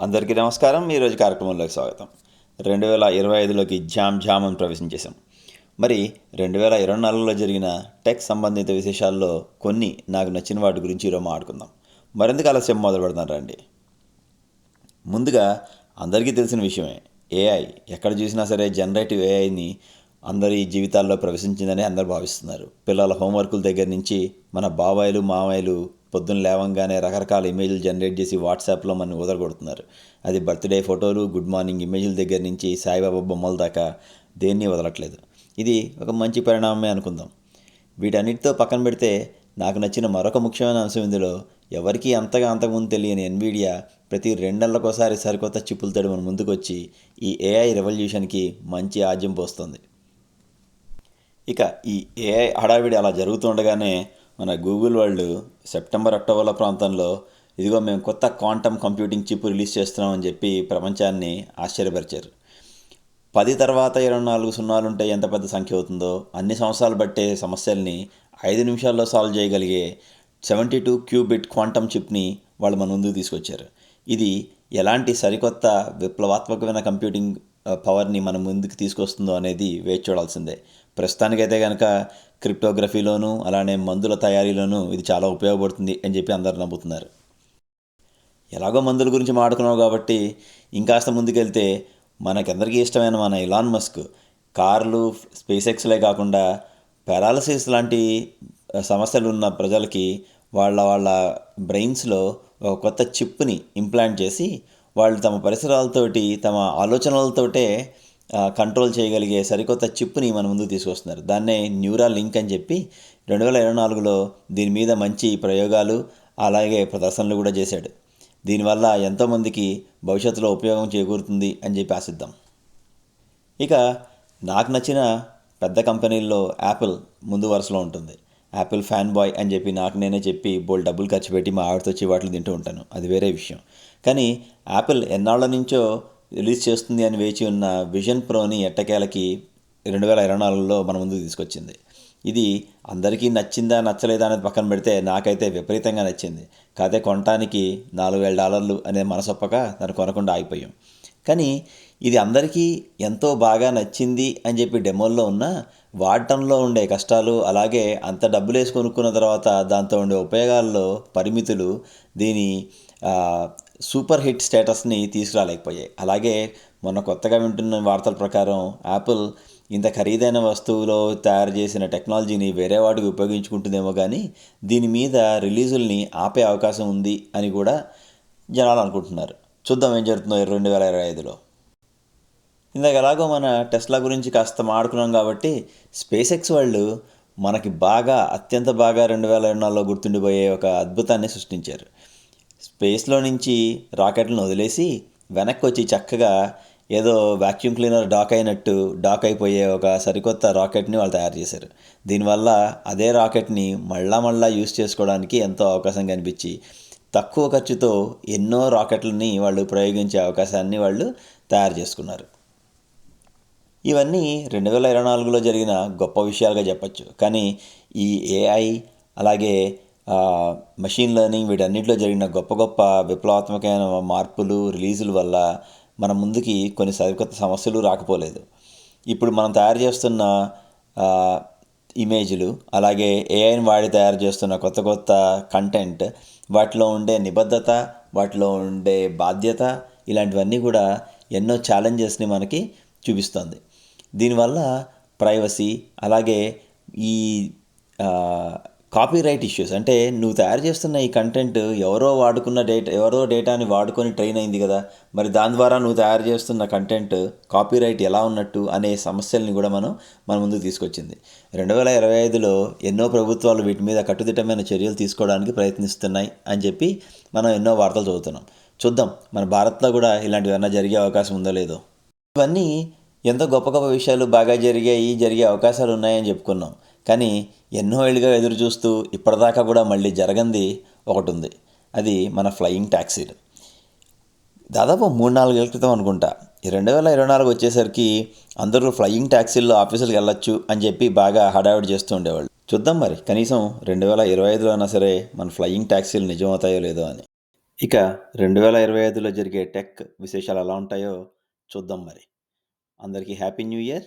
అందరికీ నమస్కారం. ఈరోజు కార్యక్రమంలోకి స్వాగతం. రెండు వేల ఇరవై ఐదులోకి జామ్ జామ్ అని ప్రవేశించేశాం మరి రెండు వేల ఇరవై నాలుగులో జరిగిన టెక్ సంబంధిత విశేషాల్లో కొన్ని నాకు నచ్చిన వాటి గురించి ఈరోజు మాట్లాడుకుందాం. మరింత ఆలస్యం మొదలు పెడతాను రండి. ముందుగా అందరికీ తెలిసిన విషయమే ఏఐ ఎక్కడ చూసినా సరే జనరేటివ్ ఏఐని అందరి జీవితాల్లో ప్రవేశించిందని అందరూ భావిస్తున్నారు. పిల్లల హోంవర్కుల దగ్గర నుంచి మన బాబాయిలు మామయ్యలు పొద్దున్న లేవంగానే రకరకాల ఇమేజ్లు జనరేట్ చేసి వాట్సాప్లో మనం వదలగొడుతున్నారు. అది బర్త్డే ఫోటోలు గుడ్ మార్నింగ్ ఇమేజ్ల దగ్గర నుంచి సాయిబాబా బొమ్మల దాకా దేన్ని వదలట్లేదు. ఇది ఒక మంచి పరిణామమే అనుకుందాం. వీటన్నిటితో పక్కన పెడితే నాకు నచ్చిన మరొక ముఖ్యమైన అంశం ఇందులో ఎవరికీ అంతగా అంతకుముందు తెలియని ఎన్విడియా ప్రతి రెండేళ్ళకోసారి సరికొత్త చిప్పులతో మన ముందుకొచ్చి ఈ ఏఐ రెవల్యూషన్కి మంచి ఆజ్యం పోస్తుంది. ఇక ఈ ఏఐ హడావిడి అలా జరుగుతుండగానే మన గూగుల్ వాళ్ళు సెప్టెంబర్ అక్టోబర్ల ప్రాంతంలో ఇదిగో మేము కొత్త క్వాంటమ్ కంప్యూటింగ్ చిప్ రిలీజ్ చేస్తున్నామని చెప్పి ప్రపంచాన్ని ఆశ్చర్యపరిచారు. పది తర్వాత ఇరవై నాలుగు సున్నాలు ఉంటే ఎంత పెద్ద సంఖ్య అవుతుందో అన్ని సంవత్సరాలు బట్టే సమస్యల్ని ఐదు నిమిషాల్లో సాల్వ్ చేయగలిగే సెవెంటీ టూ క్యూబిట్ క్వాంటమ్ చిప్ని వాళ్ళు మన ముందుకు తీసుకొచ్చారు. ఇది ఎలాంటి సరికొత్త విప్లవాత్మకమైన కంప్యూటింగ్ పవర్ని మన ముందుకు తీసుకొస్తుందో అనేది వేచి చూడాల్సిందే. ప్రస్తుతానికైతే కనుక క్రిప్టోగ్రఫీలోనూ అలానే మందుల తయారీలోనూ ఇది చాలా ఉపయోగపడుతుంది అని చెప్పి అందరు నమ్ముతున్నారు. ఎలాగో మందుల గురించి మాట్లాడుకున్నావు కాబట్టి ఇంకాస్త ముందుకెళ్తే మనకందరికీ ఇష్టమైన మన ఇలాన్ మస్క్ కార్లు స్పేస్ ఎక్స్లే కాకుండా పారాలసిస్ లాంటి సమస్యలు ఉన్న ప్రజలకి వాళ్ళ వాళ్ళ బ్రెయిన్స్లో ఒక కొత్త చిప్ని ఇంప్లాంట్ చేసి వాళ్ళు తమ పరిసరాలతోటి తమ ఆలోచనలతోటే కంట్రోల్ చేయగలిగే సరికొత్త చిప్ని మన ముందు తీసుకొస్తున్నారు. దాన్నే న్యూరా లింక్ అని చెప్పి రెండు వేల ఇరవై నాలుగులో దీని మీద మంచి ప్రయోగాలు అలాగే ప్రదర్శనలు కూడా చేశాడు. దీనివల్ల ఎంతోమందికి భవిష్యత్తులో ఉపయోగం చేకూరుతుంది అని చెప్పి ఆశిద్దాం. ఇక నాకు నచ్చిన పెద్ద కంపెనీల్లో యాపిల్ ముందు వరుసలో ఉంటుంది. యాపిల్ ఫ్యాన్ బాయ్ అని చెప్పి నాకు నేనే చెప్పి బోల్ డబ్బులు ఖర్చు పెట్టి మా ఆవిడతో వచ్చి వాటిని తింటూ ఉంటాను. అది వేరే విషయం. కానీ యాపిల్ ఎన్నాళ్ళ నుంచో రిలీజ్ చేస్తుంది అని వేచి ఉన్న విజన్ ప్రోని ఎట్టకేలకి రెండు వేల ఇరవై నాలుగులో మన ముందుకు తీసుకొచ్చింది. ఇది అందరికీ నచ్చిందా నచ్చలేదా అనేది పక్కన పెడితే నాకైతే విపరీతంగా నచ్చింది. కాకపోతే కొనటానికి నాలుగు వేల డాలర్లు అనే మనసొప్పక దాన్ని కొనకుండా ఆగిపోయాం. కానీ ఇది అందరికీ ఎంతో బాగా నచ్చింది అని చెప్పి డెమోల్లో ఉన్న వాడటంలో ఉండే కష్టాలు అలాగే అంత డబ్బులు వేసి కొనుక్కున్న తర్వాత దాంతో ఉండే ఉపయోగాల్లో పరిమితులు దీని సూపర్ హిట్ స్టేటస్ని తీసుకురాలేకపోయాయి. అలాగే మొన్న కొత్తగా వింటున్న వార్తల ప్రకారం యాపిల్ ఇంత ఖరీదైన వస్తువులో తయారు చేసిన టెక్నాలజీని వేరే వాటికి ఉపయోగించుకుంటుందేమో కానీ దీని మీద రిలీజుల్ని ఆపే అవకాశం ఉంది అని కూడా జనాలు అనుకుంటున్నారు. చూద్దాం ఏం జరుగుతుందో రెండు వేల ఇరవై ఐదులో. ఇందాక ఎలాగో మన టెస్లా గురించి కాస్త మాడుకున్నాం కాబట్టి స్పేస్ ఎక్స్ వాళ్ళు మనకి బాగా అత్యంత బాగా రెండు వేల ఇరవై నాలుగులో గుర్తుండిపోయే ఒక అద్భుతాన్ని సృష్టించారు. స్పేస్లో నుంచి రాకెట్లను వదిలేసి వెనక్కి వచ్చి చక్కగా ఏదో వాక్యూమ్ క్లీనర్ డాక్ అయినట్టు డాక్ అయిపోయే ఒక సరికొత్త రాకెట్ని వాళ్ళు తయారు చేశారు. దీనివల్ల అదే రాకెట్ని మళ్ళా మళ్ళా యూస్ చేసుకోవడానికి ఎంతో అవకాశం కనిపించి తక్కువ ఖర్చుతో ఎన్నో రాకెట్లని వాళ్ళు ప్రయోగించే అవకాశాన్ని వాళ్ళు తయారు చేసుకున్నారు. ఇవన్నీ రెండు వేల ఇరవై నాలుగులో జరిగిన గొప్ప విషయాలుగా చెప్పచ్చు. కానీ ఈ ఏఐ అలాగే మెషిన్ లెర్నింగ్ వీటన్నిటిలో జరిగిన గొప్ప గొప్ప విప్లవాత్మకమైన మార్పులు రిలీజుల వల్ల మన ముందుకి కొన్ని సరికొత్త సమస్యలు రాకపోలేదు. ఇప్పుడు మనం తయారు చేస్తున్న ఇమేజ్లు అలాగే ఏఐని వాడి తయారు చేస్తున్న కొత్త కొత్త కంటెంట్ వాటిలో ఉండే నిబద్ధత వాటిలో ఉండే బాధ్యత ఇలాంటివన్నీ కూడా ఎన్నో ఛాలెంజెస్ని మనకి చూపిస్తుంది. దీనివల్ల ప్రైవసీ అలాగే ఈ కాపీరైట్ ఇష్యూస్ అంటే నువ్వు తయారు చేస్తున్న ఈ కంటెంట్ ఎవరో వాడుకున్న డేటా ఎవరో డేటాని వాడుకొని ట్రైన్ అయింది కదా. మరి దాని ద్వారా నువ్వు తయారు చేస్తున్న కంటెంట్ కాపీరైట్ ఎలా ఉన్నట్టు అనే సమస్యల్ని కూడా మనం మన ముందుకు తీసుకొచ్చింది. రెండు వేల ఇరవై ఐదులో ఎన్నో ప్రభుత్వాలు వీటి మీద కట్టుదిట్టమైన చర్యలు తీసుకోవడానికి ప్రయత్నిస్తున్నాయి అని చెప్పి మనం ఎన్నో వార్తలు చదువుతున్నాం. చూద్దాం. మన భారత్లో కూడా ఇలాంటివి ఏమైనా జరిగే అవకాశం ఉందో లేదో. ఇవన్నీ ఎంతో గొప్ప గొప్ప విషయాలు బాగా జరిగాయి జరిగే అవకాశాలు ఉన్నాయని చెప్పుకున్నాం. కానీ ఎన్నో ఏళ్ళుగా ఎదురు చూస్తూ ఇప్పటిదాకా కూడా మళ్ళీ జరగంది ఒకటి ఉంది అది మన ఫ్లయింగ్ ట్యాక్సీలు దాదాపు మూడు నాలుగేళ్ళ క్రితం అనుకుంటా. ఈ రెండు వేల ఇరవై నాలుగు వచ్చేసరికి అందరూ ఫ్లయింగ్ ట్యాక్సీల్లో ఆఫీసులకు వెళ్ళొచ్చు అని చెప్పి బాగా హడావిడి చేస్తూ ఉండేవాళ్ళు. చూద్దాం మరి కనీసం రెండు వేల ఇరవై ఐదులో అయినా సరే మన ఫ్లయింగ్ ట్యాక్సీలు నిజమవుతాయో లేదో అని. ఇక రెండు వేల ఇరవై ఐదులో జరిగే టెక్ విశేషాలు ఎలా ఉంటాయో చూద్దాం మరి. అందరికీ హ్యాపీ న్యూ ఇయర్.